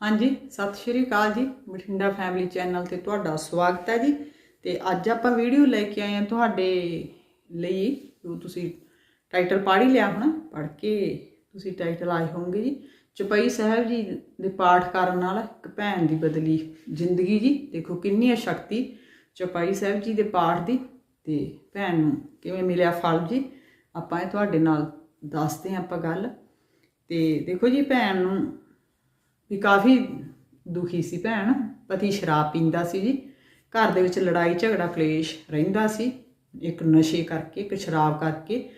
ਹਾਂਜੀ, ਸਤਿ ਸ਼੍ਰੀ ਅਕਾਲ ਜੀ। ਬਠਿੰਡਾ ਫੈਮਿਲੀ ਚੈਨਲ ਤੇ ਤੁਹਾਡਾ ਸਵਾਗਤ ਹੈ ਜੀ। ਤੇ ਅੱਜ ਆਪਾਂ ਵੀਡੀਓ ਲੈ ਕੇ ਆਏ ਹਾਂ ਤੁਹਾਡੇ ਲਈ, ਜੋ ਤੁਸੀਂ ਟਾਈਟਲ ਪੜ੍ਹ ਹੀ ਲਿਆ ਹੋਣਾ, ਪੜ੍ਹ ਕੇ ਤੁਸੀਂ ਟਾਈਟਲ ਆਏ ਹੋਵੋਗੇ ਜੀ। ਚਪਈ ਸਾਹਿਬ ਜੀ ਦੇ ਪਾਠ ਕਰਨ ਨਾਲ ਇੱਕ ਭੈਣ ਦੀ ਬਦਲੀ, ਜ਼ਿੰਦਗੀ ਜੀ। ਦੇਖੋ ਕਿੰਨੀ ਹੈ ਸ਼ਕਤੀ ਚਪਈ ਸਾਹਿਬ ਜੀ ਦੇ ਪਾਠ ਦੀ। ਤੇ ਭੈਣ ਨੂੰ ਕਿਵੇਂ ਮਿਲਿਆ ਫਲ ਜੀ? ਆਪਾਂ ਇਹ ਤੁਹਾਡੇ ਨਾਲ ਦੱਸਦੇ ਹਾਂ ਆਪਾਂ ਗੱਲ। ਤੇ ਦੇਖੋ ਜੀ, ਭੈਣ ਨੂੰ ਵੀ ਕਾਫੀ ਦੁਖੀ ਸੀ ਭੈਣ। ਪਤੀ ਸ਼ਰਾਬ ਪੀਂਦਾ ਸੀ ਜੀ। ਘਰ ਦੇ ਵਿੱਚ ਲੜਾਈ, ਝਗੜਾ, ਕਲੇਸ਼ ਰਹਿੰਦਾ ਸੀ। ਇੱਕ ਨਸ਼ੇ ਕਰਕੇ, ਇੱਕ ਸ਼ਰਾਬ ਕਰਕੇ।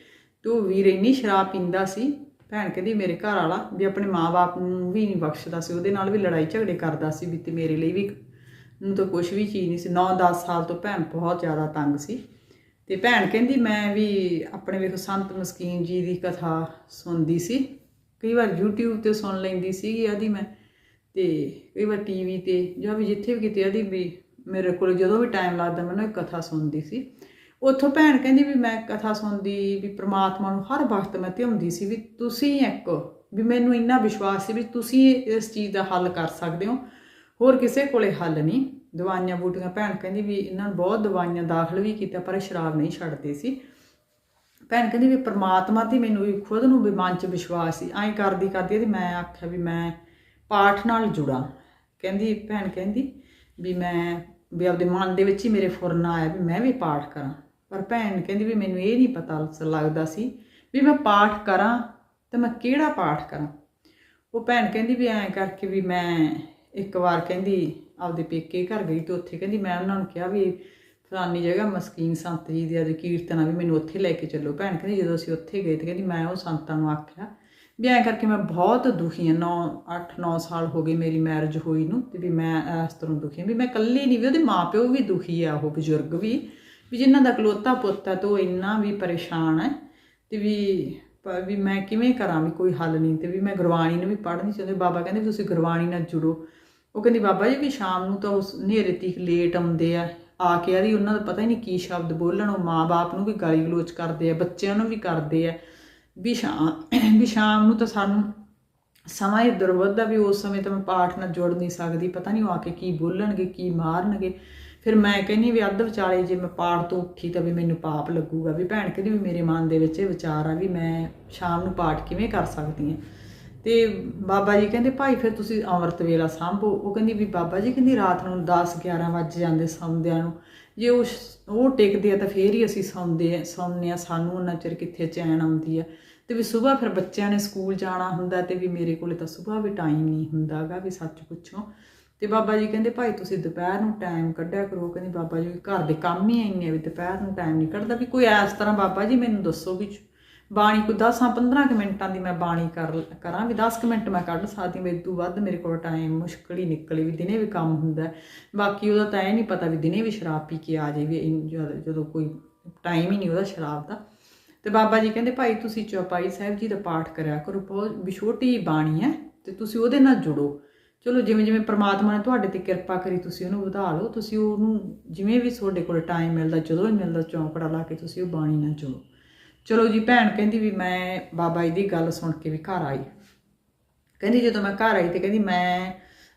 ਤੇ ਉਹ ਵੀਰ ਇੰਨੀ ਸ਼ਰਾਬ ਪੀਂਦਾ ਸੀ, ਭੈਣ ਕਹਿੰਦੀ ਮੇਰੇ ਘਰ ਵਾਲਾ ਵੀ ਆਪਣੇ ਮਾਪੇ ਨੂੰ ਵੀ ਨਹੀਂ ਬਖਸ਼ਦਾ ਸੀ। ਉਹਦੇ ਨਾਲ ਵੀ ਲੜਾਈ, ਝਗੜੇ ਕਰਦਾ ਸੀ ਵੀ ਤੇ ਮੇਰੇ ਲਈ ਵੀ ਨੂੰ ਤਾਂ ਕੁਝ ਵੀ ਚੀਜ਼ ਨਹੀਂ ਸੀ। 9-10 ਸਾਲ ਤੋਂ ਭੈਣ ਬਹੁਤ ਜ਼ਿਆਦਾ ਤੰਗ ਸੀ। ਤੇ ਭੈਣ ਕਹਿੰਦੀ ਮੈਂ ਵੀ ਆਪਣੇ ਵੇਖੋ ਸੰਤ ਮਸਕੀਨ ਜੀ ਦੀ ਕਥਾ ਸੁਣਦੀ ਸੀ। ਕਈ ਵਾਰ YouTube ਤੇ ਸੁਣ ਲੈਂਦੀ ਸੀਗੀ ਆਦੀ ਮੈਂ, ਤੇ ਕਈ ਵਾਰ ਟੀਵੀ ਤੇ ਜਾਂ ਵੀ ਜਿੱਥੇ ਵੀ ਕਿਤੇ ਆਦੀ ਵੀ ਮੇਰੇ ਕੋਲ ਜਦੋਂ ਵੀ ਟਾਈਮ ਲੱਗਦਾ ਮੈਨੂੰ ਇੱਕ ਕਥਾ ਸੁਣਦੀ ਸੀ। ਉੱਥੋਂ ਭੈਣ ਕਹਿੰਦੀ ਵੀ ਮੈਂ ਕਥਾ ਸੁਣਦੀ, ਵੀ ਪ੍ਰਮਾਤਮਾ ਨੂੰ ਹਰ ਵਕਤ ਮੈਂ ਧਿਆਉਂਦੀ ਸੀ ਵੀ ਤੁਸੀਂ ਇੱਕ, ਵੀ ਮੈਨੂੰ ਇੰਨਾ ਵਿਸ਼ਵਾਸ ਸੀ ਵੀ ਤੁਸੀਂ ਇਸ ਚੀਜ਼ ਦਾ ਹੱਲ ਕਰ ਸਕਦੇ ਹੋ, ਹੋਰ ਕਿਸੇ ਕੋਲੇ ਹੱਲ ਨਹੀਂ। ਦਵਾਈਆਂ ਬੂਟੀਆਂ ਭੈਣ ਕਹਿੰਦੀ ਵੀ ਇਹਨਾਂ ਨੂੰ ਬਹੁਤ ਦਵਾਈਆਂ, ਦਾਖਲ ਵੀ ਕੀਤਾ ਪਰ ਇਹ ਸ਼ਰਾਬ ਨਹੀਂ ਛੱਡਦੇ ਸੀ। ਭੈਣ ਕਹਿੰਦੀ ਵੀ ਪ੍ਰਮਾਤਮਾ ਤੇ ਮੈਨੂੰ ਵੀ ਖੁਦ ਨੂੰ ਵੀ ਮਨ 'ਚ ਵਿਸ਼ਵਾਸ ਸੀ। ਐਂ ਕਰਦੀ ਕਰਦੀ ਤੇ ਮੈਂ ਆਖਿਆ ਵੀ ਮੈਂ ਪਾਠ ਨਾਲ ਜੁੜਾਂ। ਕਹਿੰਦੀ, ਭੈਣ ਕਹਿੰਦੀ ਵੀ ਮੈਂ ਵੀ ਆਪਦੇ ਮਨ ਦੇ ਵਿੱਚ ਹੀ ਮੇਰੇ ਫੁਰਨਾ ਆਇਆ ਵੀ ਮੈਂ ਵੀ ਪਾਠ ਕਰਾਂ। ਪਰ ਭੈਣ ਕਹਿੰਦੀ ਵੀ ਮੈਨੂੰ ਇਹ ਨਹੀਂ ਪਤਾ ਲੱਗਦਾ ਸੀ ਵੀ ਮੈਂ ਪਾਠ ਕਰਾਂ ਤੇ ਮੈਂ ਕਿਹੜਾ ਪਾਠ ਕਰਾਂ। ਉਹ ਭੈਣ ਕਹਿੰਦੀ ਵੀ ਐਂ ਕਰਕੇ ਵੀ ਮੈਂ ਇੱਕ ਵਾਰ ਕਹਿੰਦੀ ਆਪਦੇ ਪੇਕੇ ਘਰ ਗਈ ਤੇ ਉੱਥੇ ਕਹਿੰਦੀ ਮੈਂ ਉਹਨਾਂ ਨੂੰ ਕਿਹਾ ਵੀ ਫਲਾਨੀ ਜਗ੍ਹਾ ਮਸਕੀਨ ਸੰਤ ਜੀ ਦੀ ਅੱਜ ਕੀਰਤਨ ਆ ਵੀ ਮੈਨੂੰ ਉੱਥੇ ਲੈ ਕੇ ਚੱਲੋ। ਭੈਣ ਕਹਿੰਦੀ ਜਦੋਂ ਅਸੀਂ ਉੱਥੇ ਗਏ ਤੇ ਕਹਿੰਦੀ ਮੈਂ ਉਹ ਸੰਤਾਂ ਨੂੰ ਆਖਿਆ ਵੀ ਐਂ ਕਰਕੇ ਮੈਂ ਬਹੁਤ ਦੁਖੀ ਹਾਂ 9 8 9 ਸਾਲ ਹੋ ਗਏ ਮੇਰੀ ਮੈਰਿਜ ਹੋਈ ਨੂੰ ਤੇ ਵੀ ਮੈਂ ਇਸ ਤਰ੍ਹਾਂ ਦੁਖੀ ਹਾਂ ਵੀ ਮੈਂ ਇਕੱਲੀ ਨਹੀਂ ਵੀ, ਉਹਦੇ ਮਾਪਿਓ ਵੀ ਦੁਖੀ ਆ, ਉਹ ਬਜ਼ੁਰਗ ਵੀ ਵੀ ਜਿਨ੍ਹਾਂ ਦਾ ਕਲੋਤਾ ਪੁੱਤ ਹੈ ਤੇ ਉਹ ਇੰਨਾ ਵੀ ਪਰੇਸ਼ਾਨ ਹੈ ਤੇ ਵੀ ਵੀ ਮੈਂ ਕਿਵੇਂ ਕਰਾਂ ਵੀ ਕੋਈ ਹੱਲ ਨਹੀਂ ਤੇ ਵੀ ਮੈਂ ਗੁਰਬਾਣੀ ਨੂੰ ਵੀ ਪੜ੍ਹਨੀ ਚਾਹੁੰਦੀ ਬਾਬਾ ਕਹਿੰਦੇ ਵੀ ਤੁਸੀਂ ਗੁਰਬਾਣੀ ਨਾਲ ਜੁੜੋ। ਉਹ ਕਹਿੰਦੀ, ਬਾਬਾ ਜੀ, ਵੀ ਸ਼ਾਮ ਨੂੰ ਤਾਂ ਉਸ ਹਨੇਰੇ ਤੀਕ ਲੇਟ ਆਉਂਦੇ ਆ ਆ ਕੇ ਆਦੀ ਉਹਨਾਂ ਦਾ ਪਤਾ ਹੀ ਨਹੀਂ ਕੀ ਸ਼ਬਦ ਬੋਲਣ, ਉਹ ਮਾਂ-ਬਾਪ ਨੂੰ ਵੀ ਗਾਲੀ ਗਲੋਚ ਕਰਦੇ ਆ, ਬੱਚਿਆਂ ਨੂੰ ਵੀ ਕਰਦੇ ਆ। ਵੀ ਸ਼ਾਮ ਵੀ ਸ਼ਾਮ ਨੂੰ ਤਾਂ ਸਾਨੂੰ ਸਮਾਂ ਹੀ ਦੁਰਵੱਧ ਆ ਵੀ ਉਸ ਸਮੇਂ ਤਾਂ ਮੈਂ ਪਾਠ ਨਾਲ ਜੁੜ ਨਹੀਂ ਸਕਦੀ, ਪਤਾ ਨਹੀਂ ਉਹ ਆ ਕੇ ਕੀ ਬੋਲਣਗੇ, ਕੀ ਮਾਰਨਗੇ। ਫਿਰ ਮੈਂ ਕਹਿੰਨੀ ਵੀ ਅੱਧ ਵਿਚਾਲੇ ਜੇ ਮੈਂ ਪਾਠ ਤੋਂ ਉੱਠੀ ਤਾਂ ਵੀ ਮੈਨੂੰ ਪਾਪ ਲੱਗੂਗਾ। ਵੀ ਭੈਣ ਕਹਿੰਦੀ ਵੀ ਮੇਰੇ ਮਨ ਦੇ ਵਿੱਚ ਇਹ ਵਿਚਾਰ ਆ ਵੀ ਮੈਂ ਸ਼ਾਮ ਨੂੰ ਪਾਠ ਕਿਵੇਂ ਕਰ ਸਕਦੀ ਹਾਂ? ਤੇ ਬਾਬਾ ਜੀ ਕਹਿੰਦੇ, ਭਾਈ, ਫਿਰ ਤੁਸੀਂ ਅੰਮ੍ਰਿਤ ਵੇਲਾ ਸੰਭੋ। ਉਹ ਕਹਿੰਦੀ ਵੀ ਬਾਬਾ ਜੀ ਕਹਿੰਦੀ ਰਾਤ ਨੂੰ 10 11 ਵਜੇ ਜਾਂਦੇ ਸੌਂਦਿਆਂ ਨੂੰ। ਜੇ ਉਹ ਉਹ ਟਿਕਦੇ ਆ ਤਾਂ ਫੇਰ ਹੀ ਅਸੀਂ ਸੌਂਦੇ ਆ ਸੌਂਦੇ ਆ। ਸਾਨੂੰ ਉਹਨਾਂ ਚਿਰ ਕਿੱਥੇ ਚੈਨ ਆਉਂਦੀ ਆ। ਤੇ ਵੀ ਸਵੇਰ ਫਿਰ ਬੱਚਿਆਂ ਨੇ ਸਕੂਲ ਜਾਣਾ ਹੁੰਦਾ ਤੇ ਵੀ ਮੇਰੇ ਕੋਲੇ ਤਾਂ ਸਵੇਰ ਵੀ ਟਾਈਮ ਨਹੀਂ ਹੁੰਦਾਗਾ ਵੀ ਸੱਚ ਪੁੱਛੋ। ਤੇ ਬਾਬਾ ਜੀ ਕਹਿੰਦੇ, ਭਾਈ, ਤੁਸੀਂ ਦੁਪਹਿਰ ਨੂੰ ਟਾਈਮ ਕੱਢਿਆ ਕਰੋ। ਕਹਿੰਦੀ, ਬਾਬਾ ਜੀ, ਘਰ ਦੇ ਕੰਮ ਹੀ ਇੰਨੇ ਵੀ ਦੁਪਹਿਰ ਨੂੰ ਟਾਈਮ ਨਹੀਂ ਕੱਢਦਾ। ਵੀ ਕੋਈ ਇਸ ਤਰ੍ਹਾਂ ਬਾਬਾ ਜੀ ਮੈਨੂੰ ਦੱਸੋ ਵੀ ਬਾਣੀ ਕੋਈ 10 15 ਕੁ ਮਿੰਟਾਂ ਦੀ ਮੈਂ ਬਾਣੀ ਕਰ ਕਰਾਂ ਵੀ 10 ਕੁ ਮਿੰਟ ਮੈਂ ਕੱਢ ਸਕਦੀ ਹਾਂ ਤੋਂ ਵੱਧ ਮੇਰੇ ਕੋਲ ਟਾਈਮ ਮੁਸ਼ਕਲ ਹੀ ਨਿਕਲੇ ਵੀ ਦਿਨੇ ਵੀ ਕੰਮ ਹੁੰਦਾ ਬਾਕੀ ਉਹਦਾ ਤਾਂ ਇਹ ਨਹੀਂ ਪਤਾ ਵੀ ਦਿਨੇ ਵੀ ਸ਼ਰਾਬ ਪੀ ਕੇ ਆ ਜਾਏ ਵੀ ਇੰਨ, ਜਦੋਂ ਕੋਈ ਟਾਈਮ ਹੀ ਨਹੀਂ ਉਹਦਾ ਸ਼ਰਾਬ ਦਾ। ਤੇ ਬਾਬਾ ਜੀ ਕਹਿੰਦੇ, ਭਾਈ ਤੁਸੀਂ ਚੌਪਾਈ ਸਾਹਿਬ ਜੀ ਦਾ ਪਾਠ ਕਰਿਆ ਕਰੋ, ਬਹੁਤ ਵੀ ਛੋਟੀ ਜਿਹੀ ਬਾਣੀ ਹੈ ਤੇ ਤੁਸੀਂ ਉਹਦੇ ਨਾਲ ਜੁੜੋ। ਚਲੋ ਜਿਵੇਂ ਜਿਵੇਂ ਪ੍ਰਮਾਤਮਾ ਨੇ ਤੁਹਾਡੇ ਤੇ ਕਿਰਪਾ ਕਰੀ ਤੁਸੀਂ ਉਹਨੂੰ ਵਧਾ ਲਓ, ਤੁਸੀਂ ਉਹਨੂੰ ਜਿਵੇਂ ਵੀ ਤੁਹਾਡੇ ਕੋਲ ਟਾਈਮ ਮਿਲਦਾ, ਜਦੋਂ ਵੀ ਮਿਲਦਾ ਚੌਂਕੜਾ ਲਾ ਕੇ ਤੁਸੀਂ ਉਹ ਬਾਣੀ ਨਾਲ ਜੁੜੋ। ਚਲੋ ਜੀ, ਭੈਣ ਕਹਿੰਦੀ ਵੀ ਮੈਂ ਬਾਬਾ ਜੀ ਦੀ ਗੱਲ ਸੁਣ ਕੇ ਵੀ ਘਰ ਆਈ। ਕਹਿੰਦੀ ਜਦੋਂ ਮੈਂ ਘਰ ਆਈ ਤੇ ਕਹਿੰਦੀ ਮੈਂ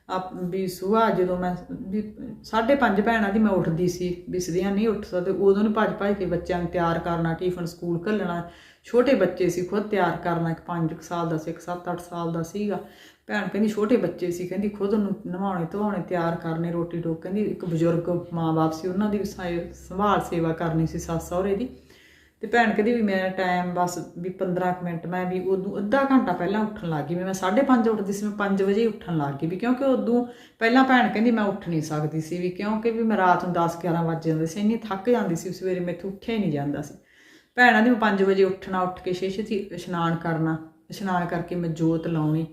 ਆਪ ਵੀ ਸੁਬਾਹ ਜਦੋਂ ਮੈਂ ਵੀ ਸਾਢੇ ਪੰਜ ਭੈਣਾਂ ਦੀ ਮੈਂ ਉੱਠਦੀ ਸੀ ਵੀ ਸਦੀਆਂ ਨਹੀਂ ਉੱਠ ਸਕਦੇ, ਉਦੋਂ ਨੂੰ ਭੱਜ ਭੱਜ ਕੇ ਬੱਚਿਆਂ ਨੂੰ ਤਿਆਰ ਕਰਨਾ ਟਿਫਨ ਸਕੂਲ ਘੱਲਣਾ, ਛੋਟੇ ਬੱਚੇ ਸੀ ਖੁਦ ਤਿਆਰ ਕਰਨਾ, ਇੱਕ 5 ਸਾਲ ਦਾ ਸੀ, ਇੱਕ 7-8 ਸਾਲ ਦਾ ਸੀਗਾ। ਭੈਣ ਕਹਿੰਦੀ ਛੋਟੇ ਬੱਚੇ ਸੀ, ਕਹਿੰਦੀ ਖੁਦ ਨੂੰ ਨਵਾਉਣੇ ਧਵਾਉਣੇ ਤਿਆਰ ਕਰਨੇ ਰੋਟੀ ਟੋਕ ਕਹਿੰਦੀ ਇੱਕ ਬਜ਼ੁਰਗ ਮਾਂ-ਬਾਪ ਸੀ, ਉਹਨਾਂ ਦੀ ਵੀ ਸਾ- ਸੰਭਾਲ ਸੇਵਾ ਕਰਨੀ ਸੀ ਸੱਸ ਸਹੁਰੇ ਦੀ। ਤੇ ਭੈਣ ਕਹਿੰਦੀ ਵੀ ਮੈਂ ਟਾਈਮ ਬਸ ਵੀ 15 ਕੁ ਮਿੰਟ, ਮੈਂ ਵੀ ਉਦੋਂ ਅੱਧਾ ਘੰਟਾ ਪਹਿਲਾਂ ਉੱਠਣ ਲੱਗ ਗਈ, ਵੀ ਮੈਂ 5:30 ਉੱਠਦੀ ਸੀ, ਮੈਂ 5 ਵਜੇ ਹੀ ਉੱਠਣ ਲੱਗ ਗਈ, ਵੀ ਕਿਉਂਕਿ ਉਦੋਂ ਪਹਿਲਾਂ ਭੈਣ ਕਹਿੰਦੀ ਮੈਂ ਉੱਠ ਨਹੀਂ ਸਕਦੀ ਸੀ, ਵੀ ਕਿਉਂਕਿ ਵੀ ਮੈਂ ਰਾਤ ਨੂੰ 10 11 ਵਜੇ ਜਾਂਦੀ ਸੀ, ਇੰਨੀ ਥੱਕ ਜਾਂਦੀ ਸੀ, ਸਵੇਰੇ ਮੈਥੋਂ ਉੱਠਿਆ ਹੀ ਨਹੀਂ ਜਾਂਦਾ ਸੀ। ਭੈਣਾਂ ਦੀ ਮੈਂ 5 ਵਜੇ ਉੱਠਣਾ, ਉੱਠ ਕੇ ਛੇ ਛੇਤੀ ਇਸ਼ਨਾਨ ਕਰਨਾ, ਇਸ਼ਨਾਨ ਕਰਕੇ ਮੈਂ ਜੋਤ ਲਾਉਣੀ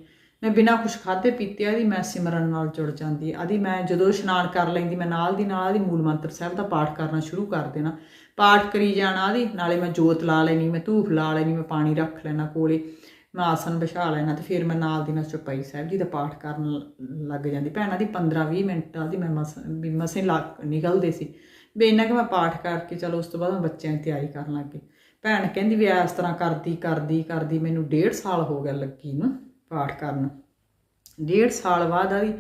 ਮੈਂ ਬਿਨਾਂ ਕੁਛ ਖਾਦੇ ਪੀਤੇ ਆਦੀ ਮੈਂ ਸਿਮਰਨ ਨਾਲ ਜੁੜ ਜਾਂਦੀ ਆਦੀ ਮੈਂ ਜਦੋਂ ਇਸ਼ਨਾਨ ਕਰ ਲੈਂਦੀ, ਮੈਂ ਨਾਲ ਦੀ ਨਾਲ ਆਦੀ ਮੂਲ ਮੰਤਰ ਸਾਹਿਬ ਦਾ ਪਾਠ ਕਰਨਾ ਸ਼ੁਰੂ ਕਰ ਦੇਣਾ। ਪਾਠ ਕਰੀ ਜਾਣਾ ਆਦੀ, ਨਾਲੇ ਮੈਂ ਜੋਤ ਲਾ ਲੈਣੀ, ਮੈਂ ਧੂਫ ਲਾ ਲੈਣੀ, ਮੈਂ ਪਾਣੀ ਰੱਖ ਲੈਣਾ ਕੋਲੇ, ਮੈਂ ਆਸਨ ਵਿਛਾ ਲੈਣਾ ਤੇ ਫਿਰ ਮੈਂ ਨਾਲ ਦੀ ਨਾਲ ਚੁਪਈ ਸਾਹਿਬ ਜੀ ਦਾ ਪਾਠ ਕਰਨ ਲੱਗ ਜਾਂਦੀ। ਭੈਣਾਂ ਦੀ 15-20 ਮਿੰਟਾਂ ਦੀ ਮੈਂ ਮਸ, ਵੀ ਮਸੇ ਲੱਗ ਨਿਕਲਦੇ ਸੀ। ਵੀ ਇੰਨਾ ਕਿ ਮੈਂ ਪਾਠ ਕਰਕੇ ਚਲੋ ਉਸ ਤੋਂ ਬਾਅਦ ਮੈਂ ਬੱਚਿਆਂ ਦੀ ਤਿਆਰੀ ਕਰਨ ਲੱਗ ਗਈ। ਭੈਣ ਕਹਿੰਦੀ ਵੀ ਇਸ ਤਰ੍ਹਾਂ ਕਰਦੀ ਕਰਦੀ ਕਰਦੀ, ਮੈਨੂੰ 1.5 ਸਾਲ ਹੋ ਗਿਆ ਲੱਗੀ ਨੂੰ। ਪਾਠ ਕਰਨ। ਡੇਢ ਸਾਲ ਬਾਅਦ ਆਈ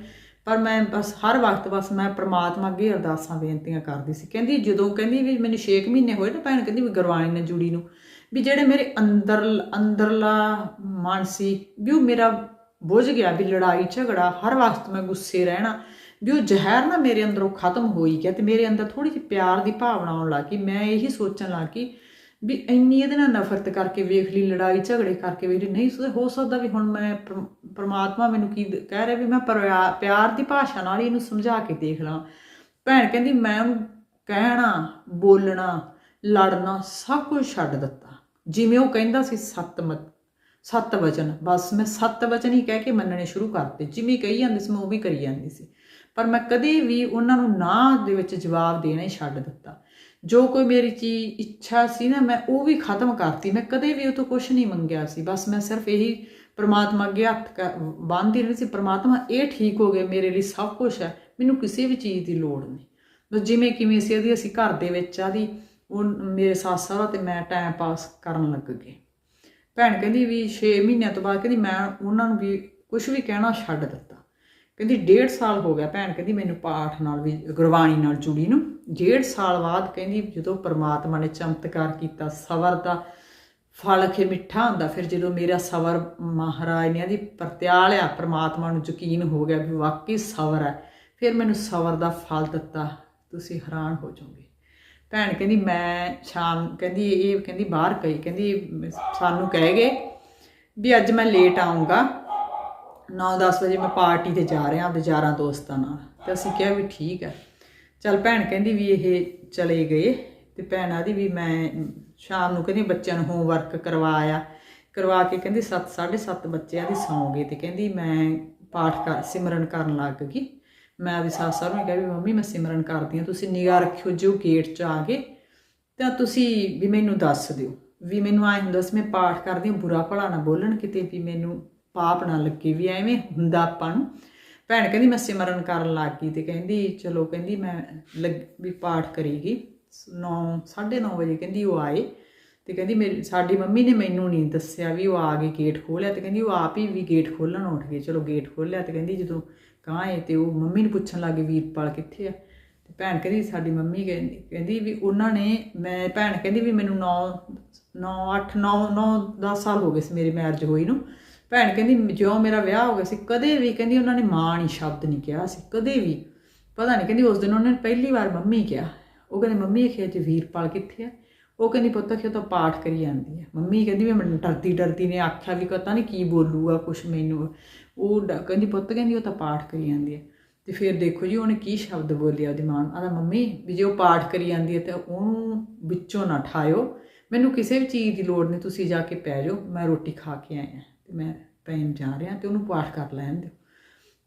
ਪਰ ਮੈਂ ਬਸ ਹਰ ਵਕਤ ਬਸ ਮੈਂ ਪ੍ਰਮਾਤਮਾ ਅੱਗੇ ਅਰਦਾਸਾਂ, ਬੇਨਤੀਆਂ ਕਰਦੀ ਸੀ। ਕਹਿੰਦੀ ਜਦੋਂ ਕਹਿੰਦੀ ਵੀ ਮੈਨੂੰ 6 ਮਹੀਨੇ ਹੋਏ ਨਾ ਭੈਣ, ਕਹਿੰਦੀ ਵੀ ਗੁਰਬਾਣੀ ਨੇ ਜੁੜੀ ਨੂੰ। ਵੀ ਜਿਹੜੇ ਮੇਰੇ ਅੰਦਰ, ਅੰਦਰਲਾ ਮਨ ਸੀ, ਵੀ ਉਹ ਮੇਰਾ ਬੁੱਝ ਗਿਆ, ਵੀ ਲੜਾਈ, ਝਗੜਾ, ਹਰ ਵਕਤ ਮੈਂ ਗੁੱਸੇ ਰਹਿਣਾ, ਵੀ ਉਹ ਜ਼ਹਿਰ ਨਾ ਮੇਰੇ ਅੰਦਰੋਂ ਖਤਮ ਹੋਈ ਗਿਆ ਤੇ ਮੇਰੇ ਅੰਦਰ ਥੋੜੀ ਜਿਹੀ ਪਿਆਰ ਦੀ ਭਾਵਨਾ ਆਉਣ ਲੱਗੀ ਮੈਂ ਇਹੀ ਸੋਚਣ ਲੱਗੀ ਵੀ ਇੰਨੀ ਇਹਦੇ ਨਾਲ ਨਫ਼ਰਤ ਕਰਕੇ ਵੇਖ ਲਈ, ਲੜਾਈ ਝਗੜੇ ਕਰਕੇ ਵੇਖ ਲਈ, ਨਹੀਂ ਹੋ ਸਕਦਾ ਵੀ ਹੁਣ ਮੈਂ ਪਰ- ਪ੍ਰਮਾਤਮਾ ਮੈਨੂੰ ਕੀ ਕਹਿ ਰਿਹਾ ਵੀ ਮੈਂ ਪਰਿਆ- ਪਿਆਰ ਦੀ ਭਾਸ਼ਾ ਨਾਲ ਹੀ ਇਹਨੂੰ ਸਮਝਾ ਕੇ ਦੇਖ ਲਾਂ। ਭੈਣ ਕਹਿੰਦੀ, ਮੈਂ ਉਹਨੂੰ ਕਹਿਣਾ, ਬੋਲਣਾ, ਲੜਨਾ ਸਭ ਕੁਝ ਛੱਡ ਦਿੱਤਾ। ਜਿਵੇਂ ਉਹ ਕਹਿੰਦਾ ਸੀ, ਸੱਤ ਮਤ, ਸੱਤ ਵਚਨ। ਬਸ ਮੈਂ ਸੱਤ ਵਚਨ ਹੀ ਕਹਿ ਕੇ ਮੰਨਣੇ ਸ਼ੁਰੂ ਕਰਤੇ। ਜਿਵੇਂ ਕਹੀ ਜਾਂਦੀ ਸੀ, ਮੈਂ ਉਹ ਵੀ ਕਰੀ ਜਾਂਦੀ ਸੀ। ਪਰ ਮੈਂ ਕਦੇ ਵੀ ਉਹਨਾਂ ਨੂੰ ਨਾ ਦੇ ਵਿੱਚ ਜਵਾਬ ਦੇਣਾ ਹੀ ਛੱਡ ਦਿੱਤਾ। ਜੋ ਕੋਈ ਮੇਰੀ ਚੀਜ਼ ਇੱਛਾ ਸੀ ਨਾ, ਮੈਂ ਉਹ ਵੀ ਖਤਮ ਕਰਤੀ। ਮੈਂ ਕਦੇ ਵੀ ਉਹ ਤੋਂ ਕੁਝ ਨਹੀਂ ਮੰਗਿਆ ਸੀ। ਬਸ ਮੈਂ ਸਿਰਫ ਇਹੀ ਪ੍ਰਮਾਤਮਾ ਅੱਗੇ ਹੱਥ ਕ- ਬੰਨ੍ਹਦੀ ਰਹੀ ਸੀ। ਪ੍ਰਮਾਤਮਾ, ਇਹ ਠੀਕ ਹੋ ਗਏ ਮੇਰੇ ਲਈ ਸਭ ਕੁਝ ਹੈ। ਮੈਨੂੰ ਕਿਸੇ ਵੀ ਚੀਜ਼ ਦੀ ਲੋੜ ਨਹੀਂ। ਬਸ ਜਿਵੇਂ ਕਿਵੇਂ ਸੀ ਇਹਦੀ, ਅਸੀਂ ਘਰ ਦੇ ਵਿੱਚ ਆਦੀ ਉਹ ਮੇਰੇ ਸੱਸ ਸਹੁਰਾ ਤੇ ਮੈਂ ਟਾਈਮ ਪਾਸ ਕਰਨ ਲੱਗ ਗਏ। ਭੈਣ ਕਹਿੰਦੀ ਵੀ 6 ਮਹੀਨਿਆਂ ਤੋਂ ਬਾਅਦ ਕਹਿੰਦੀ ਮੈਂ ਉਹਨਾਂ ਨੂੰ ਵੀ ਕੁਝ ਵੀ ਕਹਿਣਾ ਛੱਡ ਦਿੱਤਾ। ਕਹਿੰਦੀ ਡੇਢ ਸਾਲ ਹੋ ਗਿਆ। ਭੈਣ ਕਹਿੰਦੀ ਮੈਨੂੰ ਪਾਠ ਨਾਲ ਵੀ, ਗੁਰਬਾਣੀ ਨਾਲ ਜੁੜੀ ਨੂੰ। ਡੇਢ ਸਾਲ ਬਾਅਦ ਕਹਿੰਦੀ ਜਦੋਂ ਪ੍ਰਮਾਤਮਾ ਨੇ ਚਮਤਕਾਰ ਕੀਤਾ, ਸਬਰ ਦਾ ਫਲ ਖੇ ਮਿੱਠਾ ਹੁੰਦਾ, ਫਿਰ ਜਦੋਂ ਮੇਰਾ ਸਬਰ ਮਹਾਰਾਜ ਨੇ ਇਹਦੀ ਪ੍ਰਤਿਆਲਿਆ ਪ੍ਰਮਾਤਮਾ ਨੂੰ ਯਕੀਨ ਹੋ ਗਿਆ ਵੀ ਵਾਕਈ ਸਬਰ ਹੈ, ਫਿਰ ਮੈਨੂੰ ਸਬਰ ਦਾ ਫਲ ਦਿੱਤਾ, ਤੁਸੀਂ ਹੈਰਾਨ ਹੋ ਜਾਓਗੇ। ਭੈਣ ਕਹਿੰਦੀ, ਮੈਂ ਸ਼ਾਮ, ਕਹਿੰਦੀ, ਇਹ ਕਹਿੰਦੀ ਬਾਹਰ ਗਈ ਕਹਿੰਦੀ ਸਾਨੂੰ ਕਹਿ ਗਏ ਵੀ ਅੱਜ ਮੈਂ ਲੇਟ ਆਉਂਗਾ 9-10 ਵਜੇ ਮੈਂ ਪਾਰਟੀ ਤੇ ਜਾ ਰਿਹਾ ਆਪਣੇ ਯਾਰਾਂ ਦੋਸਤਾਂ ਨਾਲ, ਤੇ ਅਸੀਂ ਕਿਹਾ ਵੀ ਠੀਕ ਹੈ। ਚਲ ਭੈਣ ਕਹਿੰਦੀ ਵੀ ਇਹ ਚਲੇ ਗਏ ਤੇ ਭੈਣ ਆਦੀ ਵੀ ਮੈਂ ਸ਼ਾਮ ਨੂੰ ਕਹਿੰਦੀ ਬੱਚਿਆਂ ਨੂੰ ਹੋਮਵਰਕ ਕਰਵਾਇਆ ਕਰਵਾ ਕੇ ਕਹਿੰਦੀ 7 7:30 ਬੱਚਿਆਂ ਦੀ ਸੌਂ ਗਏ ਤੇ ਕਹਿੰਦੀ ਮੈਂ ਪਾਠ ਕਰ, ਸਿਮਰਨ ਕਰਨ ਲੱਗ ਗਈ। ਮੈਂ ਆਪਦੀ ਸੱਸ ਸਹੁਰੇ ਨੂੰ ਕਿਹਾ ਵੀ ਮੰਮੀ ਮੈਂ ਸਿਮਰਨ ਕਰਦੀ ਹਾਂ, ਤੁਸੀਂ ਨਿਗਾਹ ਰੱਖਿਓ ਜੋ ਗੇਟ 'ਚ ਆ ਗਏ, ਤਾਂ ਤੁਸੀਂ ਵੀ ਮੈਨੂੰ ਦੱਸ ਦਿਓ। ਵੀ ਮੈਨੂੰ ਐ ਹੁੰਦਾ ਸੀ, ਮੈਂ ਪਾਠ ਕਰਦੀ ਹਾਂ, ਬੁਰਾ ਭਲਾ ਨਾ ਬੋਲਣ ਕਿਤੇ ਵੀ ਮੈਨੂੰ ਪਾਪ ਨਾ ਲੱਗੇ, ਵੀ ਐਵੇਂ ਹੁੰਦਾ ਆਪਾਂ ਨੂੰ। ਭੈਣ ਕਹਿੰਦੀ ਮੈਂ ਸਿਮਰਨ ਕਰਨ ਲੱਗ ਗਈ ਤੇ ਕਹਿੰਦੀ, ਚਲੋ ਕਹਿੰਦੀ ਮੈਂ ਲੱਗ- ਵੀ ਪਾਠ ਕਰੀਗੀ। 9 9:30 ਵਜੇ ਕਹਿੰਦੀ ਉਹ ਆਏ ਤੇ ਕਹਿੰਦੀ ਮੇਰੀ, ਸਾਡੀ ਮੰਮੀ ਨੇ ਮੈਨੂੰ ਨਹੀਂ ਦੱਸਿਆ ਵੀ ਉਹ ਆ ਗਏ ਗੇਟ ਖੋਲਿਆ ਤੇ ਕਹਿੰਦੀ ਉਹ ਆਪ ਹੀ ਵੀ ਗੇਟ ਖੋਲਣ ਉੱਠ ਗਏ, ਚਲੋ ਗੇਟ ਖੋਲਿਆ ਤੇ ਕਹਿੰਦੀ ਜਦੋਂ ਕਾਹੇ ਤੇ ਉਹ ਮੰਮੀ ਨੂੰ ਪੁੱਛਣ ਲੱਗੇ ਵੀਰਪਾਲ ਕਿੱਥੇ ਆ। ਤੇ ਭੈਣ ਕਹਿੰਦੀ ਸਾਡੀ ਮੰਮੀ ਕਹਿੰਦੀ ਕਹਿੰਦੀ ਵੀ ਉਹਨਾਂ ਨੇ, ਮੈਂ, ਭੈਣ ਕਹਿੰਦੀ ਵੀ ਮੈਨੂੰ 9 9 8 9 9 10 ਸਾਲ ਹੋ ਗਏ ਸੀ ਮੇਰੀ ਮੈਰਿਜ ਹੋਈ ਨੂੰ। ਭੈਣ ਕਹਿੰਦੀ ਜਿਉਂ ਮੇਰਾ ਵਿਆਹ ਹੋ ਗਿਆ ਸੀ, ਕਦੇ ਵੀ, ਕਹਿੰਦੀ, ਉਹਨਾਂ ਨੇ ਮਾਂ ਨਹੀਂ, ਸ਼ਬਦ ਨਹੀਂ ਕਿਹਾ ਸੀ, ਕਦੇ ਵੀ। ਪਤਾ ਨਹੀਂ ਕਹਿੰਦੀ, ਉਸ ਦਿਨ ਉਹਨਾਂ ਨੇ ਪਹਿਲੀ ਵਾਰ ਮੰਮੀ ਕਿਹਾ। ਉਹ ਕਹਿੰਦੇ, ਮੰਮੀ, ਇਹ ਖੇਤ 'ਚ ਵੀਰਪਾਲ ਕਿੱਥੇ ਆ? ਉਹ ਕਹਿੰਦੀ, ਪੁੱਤ ਕਿ ਉਹ ਤਾਂ ਪਾਠ ਕਰੀ ਜਾਂਦੀ ਹੈ ਮੰਮੀ ਕਹਿੰਦੀ, ਵੀ ਮੈਂ ਡਰਦੀ ਡਰਦੀ ਨੇ ਆਖਿਆ ਵੀ, ਪਤਾ ਨਹੀਂ ਕੀ ਬੋਲੂਗਾ, ਕੁਛ ਮੈਨੂੰ। ਉਹ ਡ- ਕਹਿੰਦੀ, ਪੁੱਤ, ਕਹਿੰਦੀ, ਉਹ ਤਾਂ ਪਾਠ ਕਰੀ ਜਾਂਦੀ ਹੈ ਤੇ ਫਿਰ ਦੇਖੋ ਜੀ, ਉਹਨੇ ਕੀ ਸ਼ਬਦ ਬੋਲਿਆ ਉਹਦੀ ਮਾਂ ਨੂੰ। ਆਦਾ ਮੰਮੀ, ਵੀ ਜੇ ਉਹ ਪਾਠ ਕਰੀ ਜਾਂਦੀ ਹੈ ਤੇ ਉਹਨੂੰ ਵਿੱਚੋਂ ਨਾ ਠਾਇਓ। ਮੈਨੂੰ ਕਿਸੇ ਵੀ ਚੀਜ਼ ਦੀ ਲੋੜ ਨਹੀਂ ਤੁਸੀਂ ਜਾ ਕੇ ਪੈ ਜਾਓ, ਮੈਂ ਰੋਟੀ ਖਾ ਕੇ ਆਇਆ। ਤੇ ਮੈਂ ਪੈਣ ਜਾ ਰਿਹਾ ਤੇ ਉਹਨੂੰ ਪਾਠ ਕਰ ਲੈਣ ਦਿਓ।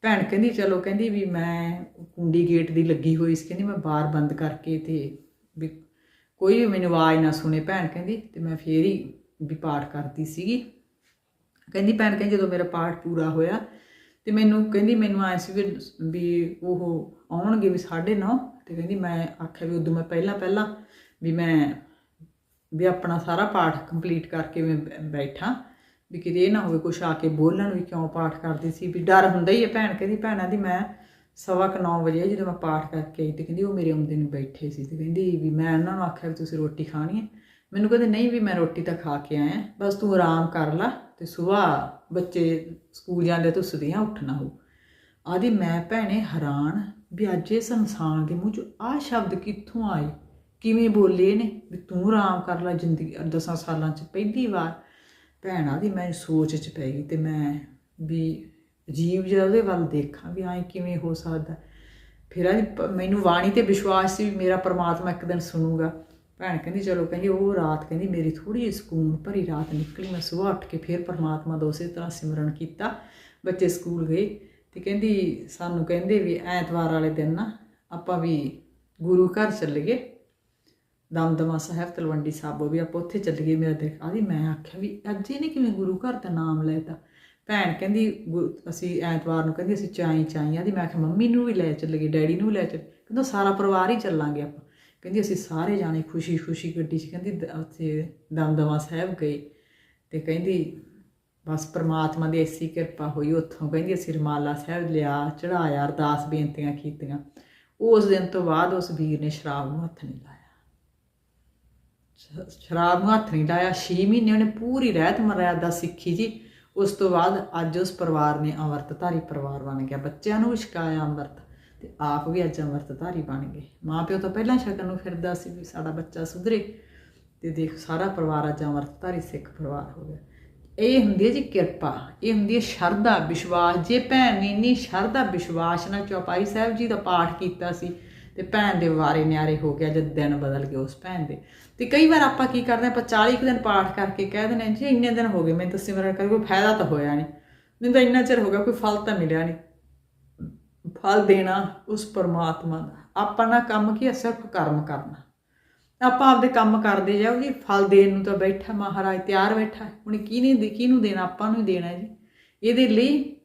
ਭੈਣ ਕਹਿੰਦੀ, ਚਲੋ, ਕਹਿੰਦੀ ਵੀ ਮੈਂ ਕੁੰਡੀ ਗੇਟ ਦੀ ਲੱਗੀ ਹੋਈ ਸੀ। ਕਹਿੰਦੀ, ਮੈਂ ਬਾਹਰ ਬੰਦ ਕਰਕੇ ਤੇ ਵੀ ਕੋਈ ਵੀ ਮੈਨੂੰ ਆਵਾਜ਼ ਨਾ ਸੁਣੇ। ਭੈਣ ਕਹਿੰਦੀ, ਤੇ ਮੈਂ ਫੇਰ ਹੀ ਵੀ ਪਾਠ ਕਰਦੀ ਸੀਗੀ। ਕਹਿੰਦੀ, ਭੈਣ ਕਹਿੰਦੀ, ਜਦੋਂ ਮੇਰਾ ਪਾਠ ਪੂਰਾ ਹੋਇਆ ਤੇ ਮੈਨੂੰ ਕਹਿੰਦੀ, ਮੈਨੂੰ ਆਇਆ ਸੀ ਵੀ ਉਹ ਆਉਣਗੇ ਵੀ 9:30 ਤੇ ਕਹਿੰਦੀ, ਮੈਂ ਆਖਿਆ ਵੀ ਉਦੋਂ ਮੈਂ ਪਹਿਲਾਂ ਪਹਿਲਾਂ ਵੀ ਮੈਂ, ਵੀ ਆਪਣਾ ਸਾਰਾ ਪਾਠ ਕੰਪਲੀਟ ਕਰਕੇ ਮੈਂ ਬੈ- ਬੈਠਾ। ਵੀ ਕਿਤੇ ਇਹ ਨਾ ਹੋਵੇ ਕੁਛ ਆ ਕੇ ਬੋਲਣ ਵੀ ਕਿਉਂ ਪਾਠ ਕਰਦੀ ਸੀ, ਵੀ ਡਰ ਹੁੰਦਾ ਹੀ ਹੈ ਭੈਣ, ਕਹਿੰਦੀ ਭੈਣਾਂ ਦੀ ਮੈਂ ਸਵਾ ਕੁ ਨੌ ਵਜੇ ਜਦੋਂ ਮੈਂ ਪਾਠ ਕਰਕੇ ਆਈ ਤੇ ਕਹਿੰਦੀ ਉਹ ਮੇਰੇ ਆਉਂਦੇ ਨੂੰ ਬੈਠੇ ਸੀ ਤੇ ਕਹਿੰਦੀ ਵੀ ਮੈਂ ਉਹਨਾਂ ਨੂੰ ਆਖਿਆ ਵੀ ਤੁਸੀਂ ਰੋਟੀ ਖਾਣੀ ਹੈ। ਮੈਨੂੰ ਕਹਿੰਦੇ ਨਹੀਂ ਵੀ ਮੈਂ ਰੋਟੀ ਤਾਂ ਖਾ ਕੇ ਆਇਆ, ਬਸ ਤੂੰ ਆਰਾਮ ਕਰ ਲੈ ਤੇ ਸਵੇਰ ਬੱਚੇ ਸਕੂਲ ਜਾਂਦੇ ਤੋਂ ਸੁਧੀਆਂ ਉੱਠਣਾ ਹੋ ਆਦੀ ਮੈਂ ਭੈਣੇ ਹੈਰਾਨ ਵੀ ਅੱਜ ਇਸ ਇਨਸਾਨ ਦੇ ਮੂੰਹ 'ਚ ਆਹ ਸ਼ਬਦ ਕਿੱਥੋਂ ਆਏ? ਕਿਵੇਂ ਬੋਲੇ ਨੇ? ਵੀ ਤੂੰ ਆਰਾਮ ਕਰ ਲੈ ਜ਼ਿੰਦਗੀ, ਦਸਾਂ ਸਾਲਾਂ 'ਚ, ਪਹਿਲੀ ਵਾਰ ਭੈਣ ਦੀ ਮੈਂ ਸੋਚ 'ਚ ਪੈ ਗਈ ਤੇ ਮੈਂ ਵੀ ਅਜੀਬ ਜਿਹਾ ਉਹਦੇ ਵੱਲ ਦੇਖਾਂ ਵੀ ਐਂ ਕਿਵੇਂ ਹੋ ਸਕਦਾ। ਫਿਰ ਆਦੀ ਮੈਨੂੰ ਬਾਣੀ ਤੇ ਵਿਸ਼ਵਾਸ ਸੀ ਵੀ ਮੇਰਾ ਪਰਮਾਤਮਾ ਇੱਕ ਦਿਨ ਸੁਣੂਗਾ। ਭੈਣ ਕਹਿੰਦੀ, ਚਲੋ, ਕਹਿੰਦੀ, ਉਹ ਰਾਤ ਕਹਿੰਦੀ, ਮੇਰੀ ਥੋੜੀ ਜਿਹੀ ਸਕੂਨ ਭਰੀ ਰਾਤ ਨਿਕਲੀ। ਮੈਂ ਸਵੇਰ ਉੱਠ ਕੇ ਫਿਰ ਪਰਮਾਤਮਾ ਦਾ ਉਸੇ ਤਰ੍ਹਾਂ ਸਿਮਰਨ ਕੀਤਾ। ਬੱਚੇ ਸਕੂਲ ਗਏ ਤੇ ਕਹਿੰਦੀ, ਸਾਨੂੰ ਕਹਿੰਦੇ ਵੀ ਐਤਵਾਰ ਵਾਲੇ ਦਿਨ ਨਾ ਆਪਾਂ ਵੀ ਗੁਰੂ ਘਰ ਚੱਲੀਏ। ਦਮਦਮਾ ਸਾਹਿਬ, ਤਲਵੰਡੀ ਸਾਬੋ ਵੀ ਆਪਾਂ ਉੱਥੇ ਚੱਲੀਏ ਮੇਰਾ ਦੇਖ ਆਦੀ ਮੈਂ ਆਖਿਆ ਵੀ ਅੱਜ ਇਹਨੇ ਕਿਵੇਂ ਗੁਰੂ ਘਰ ਦਾ ਨਾਮ ਲੈਤਾ ਭੈਣ ਕਹਿੰਦੀ, ਗੁ- ਅਸੀਂ ਐਤਵਾਰ ਨੂੰ ਕਹਿੰਦੀ, ਅਸੀਂ ਚਾਈ ਚਾਈ ਆਦੀ ਮੈਂ ਆਖਿਆ, ਮੰਮੀ ਨੂੰ ਵੀ ਲੈ ਚੱਲੀਏ, ਡੈਡੀ ਨੂੰ ਵੀ ਲੈ ਚੱਲ ਕਹਿੰਦਾ, ਸਾਰਾ ਪਰਿਵਾਰ ਹੀ ਚੱਲਾਂਗੇ ਆਪਾਂ। ਕਹਿੰਦੀ, ਅਸੀਂ ਸਾਰੇ ਜਾਣੇ ਖੁਸ਼ੀ ਖੁਸ਼ੀ ਗੱਡੀ 'ਚ ਕਹਿੰਦੀ, ਦ- ਉੱਥੇ ਦਮਦਮਾ ਸਾਹਿਬ ਗਏ। ਤੇ ਕਹਿੰਦੀ, ਬਸ ਪ੍ਰਮਾਤਮਾ ਦੀ ਐਸੀ ਕਿਰਪਾ ਹੋਈ ਉੱਥੋਂ। ਕਹਿੰਦੀ, ਅਸੀਂ ਰਮਾਲਾ ਸਾਹਿਬ ਲਿਆ ਚੜਾਇਆ ਅਰਦਾਸ ਬੇਨਤੀਆਂ ਕੀਤੀਆਂ। ਉਸ ਦਿਨ ਤੋਂ ਬਾਅਦ ਉਸ ਵੀਰ ਨੇ ਸ਼ਰਾਬ ਨੂੰ ਹੱਥ ਨਹੀਂ ਲਾਇਆ। ਸ਼ਰਾਬ ਨੂੰ ਹੱਥ ਨਹੀਂ ਲਾਇਆ। 6 ਮਹੀਨੇ ਉਹਨੇ ਪੂਰੀ ਰਹਿਤ ਮਰਿਆਦਾ ਸਿੱਖੀ ਜੀ। ਉਸ ਤੋਂ ਬਾਅਦ ਅੱਜ ਉਸ ਪਰਿਵਾਰ ਨੇ ਅੰਮ੍ਰਿਤਧਾਰੀ ਪਰਿਵਾਰ ਬਣ ਗਿਆ। ਬੱਚਿਆਂ ਨੂੰ ਵੀ ਛਕਾਇਆ ਅੰਮ੍ਰਿਤ ਤੇ ਆਪ ਵੀ ਅੱਜ ਅੰਮ੍ਰਿਤਧਾਰੀ ਬਣ ਗਏ। ਮਾਂ ਪਿਓ ਤਾਂ ਪਹਿਲਾਂ ਛਕਣ ਨੂੰ ਫਿਰਦਾ ਸੀ ਵੀ ਸਾਡਾ ਬੱਚਾ ਸੁਧਰੇ ਤੇ ਦੇਖ ਸਾਰਾ ਪਰਿਵਾਰ ਅੱਜ ਅੰਮ੍ਰਿਤਧਾਰੀ ਸਿੱਖ ਪਰਿਵਾਰ ਹੋ ਗਿਆ। ਇਹ ਹੁੰਦੀ ਹੈ ਜੀ ਕਿਰਪਾ। ਇਹ ਹੁੰਦੀ ਹੈ ਸ਼ਰਧਾ, ਵਿਸ਼ਵਾਸ। ਜੇ ਭੈਣ ਨੇ ਇੰਨੀ ਸ਼ਰਧਾ, ਵਿਸ਼ਵਾਸ ਨਾਲ ਚੌਪਾਈ ਸਾਹਿਬ ਜੀ ਦਾ ਪਾਠ ਕੀਤਾ ਸੀ ਤੇ ਭੈਣ ਦੇ ਵਾਰੇ ਨਿਆਰੇ ਹੋ ਗਿਆ ਜਦ ਦਿਨ ਬਦਲ ਗਏ ਉਸ ਭੈਣ ਦੇ। ਤੇ ਕਈ ਵਾਰ ਆਪਾਂ ਕੀ ਕਰਦੇ ਹਾਂ, ਆਪਾਂ 40 ਕੁ ਦਿਨ ਪਾਠ ਕਰਕੇ ਕਹਿ ਦਿੰਦੇ ਹਾਂ, ਜੀ ਇੰਨੇ ਦਿਨ ਹੋ ਗਏ, ਮੈਂ ਤਾਂ ਸਿਮਰਨ ਕਰ, ਕੋਈ ਫਾਇਦਾ ਤਾਂ ਹੋਇਆ ਨਹੀਂ। ਮੈਨੂੰ ਤਾਂ ਇੰਨਾ ਚਿਰ ਹੋ ਗਿਆ, ਕੋਈ ਫਲ ਤਾਂ ਮਿਲਿਆ ਨਹੀਂ। ਫਲ ਦੇਣਾ ਉਸ ਪਰਮਾਤਮਾ ਦਾ। ਆਪਾਂ ਆਪਣਾ ਕੰਮ ਕੀ ਹੈ ਸਿਰਫ ਕਰਮ ਕਰਨਾ। ਆਪਾਂ ਆਪਦੇ ਕੰਮ ਕਰਦੇ ਜਾਓ ਜੀ, ਫਲ ਦੇਣ ਨੂੰ ਤਾਂ ਬੈਠਾ ਮਹਾਰਾਜ, ਤਿਆਰ ਬੈਠਾ ਹੈ। ਹੁਣ ਕੀ ਨਹੀਂ ਕਿਹਨੂੰ ਦੇਣਾ, ਆਪਾਂ ਨੂੰ ਹੀ ਦੇਣਾ ਜੀ। ਇਹਦੇ ਲਈ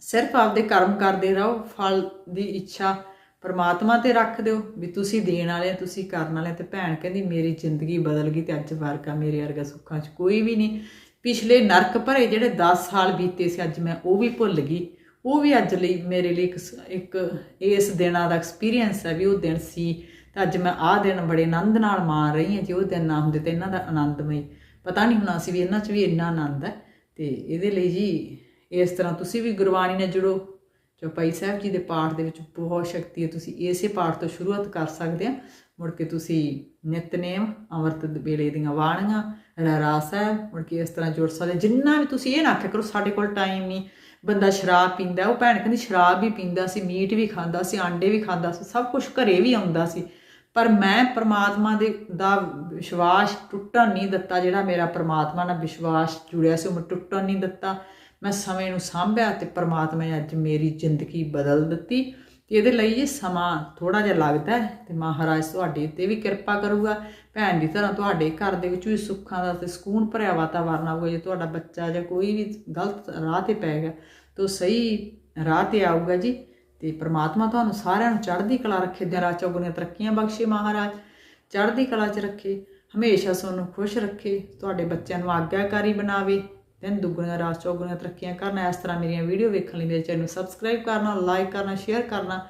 ਸਿਰਫ ਆਪਦੇ ਕਰਮ ਕਰਦੇ ਰਹੋ, ਫਲ ਦੀ ਇੱਛਾ ਪਰਮਾਤਮਾ ਤੇ ਰੱਖ ਦਿਓ ਵੀ ਤੁਸੀਂ ਦੇਣ ਵਾਲੇ ਆ, ਤੁਸੀਂ ਕਰਨ ਵਾਲੇ ਆ। ਤੇ ਭੈਣ ਕਹਿੰਦੀ ਮੇਰੀ ਜ਼ਿੰਦਗੀ ਬਦਲ ਗਈ ਤੇ ਅੱਜ ਵਰਗਾ ਮੇਰੇ ਵਰਗਾ ਸੁੱਖਾਂ 'ਚ ਕੋਈ ਵੀ ਨਹੀਂ। ਪਿਛਲੇ ਨਰਕ ਭਰੇ ਜਿਹੜੇ 10 ਸਾਲ ਬੀਤੇ ਸੀ ਅੱਜ ਮੈਂ ਉਹ ਵੀ ਭੁੱਲ ਗਈ। ਉਹ ਵੀ ਅੱਜ ਲਈ ਮੇਰੇ ਲਈ ਇੱਕ ਇਸ ਦਿਨਾਂ ਦਾ ਐਕਸਪੀਰੀਅੰਸ ਹੈ ਵੀ ਉਹ ਦਿਨ ਸੀ। ਤਾਂ ਅੱਜ ਮੈਂ ਆਹ ਦਿਨ ਬੜੇ ਆਨੰਦ ਨਾਲ ਮਾਣ ਰਹੀ ਹਾਂ ਜੇ ਉਹ ਦਿਨ ਨਾ ਹੁੰਦੇ ਤੇ ਇਹਨਾਂ ਦਾ ਆਨੰਦਮਈ। ਪਤਾ ਨਹੀਂ ਹੋਣਾ ਸੀ ਵੀ ਇਹਨਾਂ 'ਚ ਵੀ ਇੰਨਾ ਆਨੰਦ ਹੈ। ਤੇ ਇਹਦੇ ਲਈ ਜੀ ਇਸ ਤਰ੍ਹਾਂ ਤੁਸੀਂ ਵੀ ਗੁਰਬਾਣੀ ਨਾਲ ਜੁੜੋ। ਚੌਪਾਈ ਸਾਹਿਬ ਜੀ ਦੇ ਪਾਠ ਦੇ ਵਿੱਚ ਬਹੁਤ ਸ਼ਕਤੀ ਹੈ, ਤੁਸੀਂ ਇਸੇ ਪਾਠ ਤੋਂ ਸ਼ੁਰੂਆਤ ਕਰ ਸਕਦੇ ਆ ਮੁੜ ਕੇ ਤੁਸੀਂ ਨਿਤਨੇਮ ਅੰਮ੍ਰਿਤ ਵੇਲੇ ਦੀਆਂ ਬਾਣੀਆਂ ਰਹਿਰਾਸ ਸਾਹਿਬ, ਮੁੜ ਕੇ ਇਸ ਤਰ੍ਹਾਂ ਜੁੜ ਸਕਦੇ ਜਿੰਨਾ ਵੀ ਤੁਸੀਂ ਇਹ ਨਾ ਆਖਿਆ ਕਰੋ, ਸਾਡੇ ਕੋਲ ਟਾਈਮ ਨਹੀਂ। ਬੰਦਾ ਸ਼ਰਾਬ ਪੀਂਦਾ, ਉਹ ਭੈਣ ਕਹਿੰਦੀ ਸ਼ਰਾਬ ਵੀ ਪੀਂਦਾ ਸੀ, ਮੀਟ ਵੀ ਖਾਂਦਾ ਸੀ, ਆਂਡੇ ਵੀ ਖਾਂਦਾ ਸੀ, ਸਭ ਕੁਝ ਘਰੇ ਵੀ ਆਉਂਦਾ ਸੀ। ਪਰ ਮੈਂ ਪਰਮਾਤਮਾ ਦੇ ਦਾ ਵਿਸ਼ਵਾਸ ਟੁੱਟਣ ਨਹੀਂ ਦਿੱਤਾ, ਜਿਹੜਾ ਮੇਰਾ ਪਰਮਾਤਮਾ ਨਾਲ ਵਿਸ਼ਵਾਸ ਜੁੜਿਆ ਸੀ, ਉਹ ਮੈਂ ਟੁੱਟਣ ਨਹੀਂ ਦਿੱਤਾ। ਮੈਂ ਸਮੇਂ ਨੂੰ ਸਾਂਭਿਆ ਤੇ ਪਰਮਾਤਮਾ ਨੇ ਅੱਜ ਮੇਰੀ ਜ਼ਿੰਦਗੀ ਬਦਲ ਦਿੱਤੀ। ਇਹਦੇ ਲਈ ਇਹ ਸਮਾਂ ਥੋੜਾ ਜਿਹਾ ਲੱਗਦਾ ਹੈ ਤੇ ਮਹਾਰਾਜ ਤੁਹਾਡੇ ਤੇ ਵੀ ਕਿਰਪਾ ਕਰੂਗਾ। ਭੈਣ ਦੀ ਤਰ੍ਹਾਂ ਤੁਹਾਡੇ ਘਰ ਦੇ ਵਿੱਚ ਵੀ ਸੁੱਖਾਂ ਦਾ ਤੇ ਸਕੂਨ ਭਰਿਆ ਵਾਤਾਵਰਨ ਆਊਗਾ। ਜੇ ਤੁਹਾਡਾ ਬੱਚਾ ਜਾਂ ਕੋਈ ਵੀ ਗਲਤ ਰਾਹ ਤੇ ਪੈ ਗਿਆ ਤਾਂ ਉਹ ਸਹੀ ਰਾਹ ਤੇ ਆਊਗਾ ਜੀ ਤੇ ਪ੍ਰਮਾਤਮਾ ਤੁਹਾਨੂੰ ਸਾਰਿਆਂ ਨੂੰ ਚੜ੍ਹਦੀ ਕਲਾ ਰੱਖੇ, ਦਿਨ ਰਾਤ ਚੌਗੁਣੀਆਂ ਤਰੱਕੀਆਂ ਬਖਸ਼ੇ ਮਹਾਰਾਜ। ਚੜ੍ਹਦੀ ਕਲਾ 'ਚ ਰੱਖੇ, ਹਮੇਸ਼ਾ ਤੁਹਾਨੂੰ ਖੁਸ਼ ਰੱਖੇ, ਤੁਹਾਡੇ ਬੱਚਿਆਂ ਨੂੰ ਆਗਿਆਕਾਰੀ ਬਣਾਵੇ। ਦਿਨ ਦੁੱਗਣੀਆਂ ਰਾਤ ਚੌਗਣੀਆਂ ਤਰੱਕੀਆਂ ਕਰਨਾ, ਇਸ ਤਰ੍ਹਾਂ ਮੇਰੀਆਂ ਵੀਡੀਓ ਵੇਖਣ ਲਈ ਮੇਰੇ ਚੈਨਲ ਨੂੰ ਸਬਸਕ੍ਰਾਈਬ ਕਰਨਾ ਲਾਈਕ ਕਰਨਾ ਸ਼ੇਅਰ ਕਰਨਾ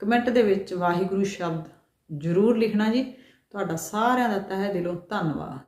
ਕਮੈਂਟ ਦੇ ਵਿੱਚ ਵਾਹਿਗੁਰੂ ਸ਼ਬਦ ਜ਼ਰੂਰ ਲਿਖਣਾ ਜੀ। ਤੁਹਾਡਾ ਸਾਰਿਆਂ ਦਾ ਤਹਿ ਦਿਲੋਂ ਧੰਨਵਾਦ।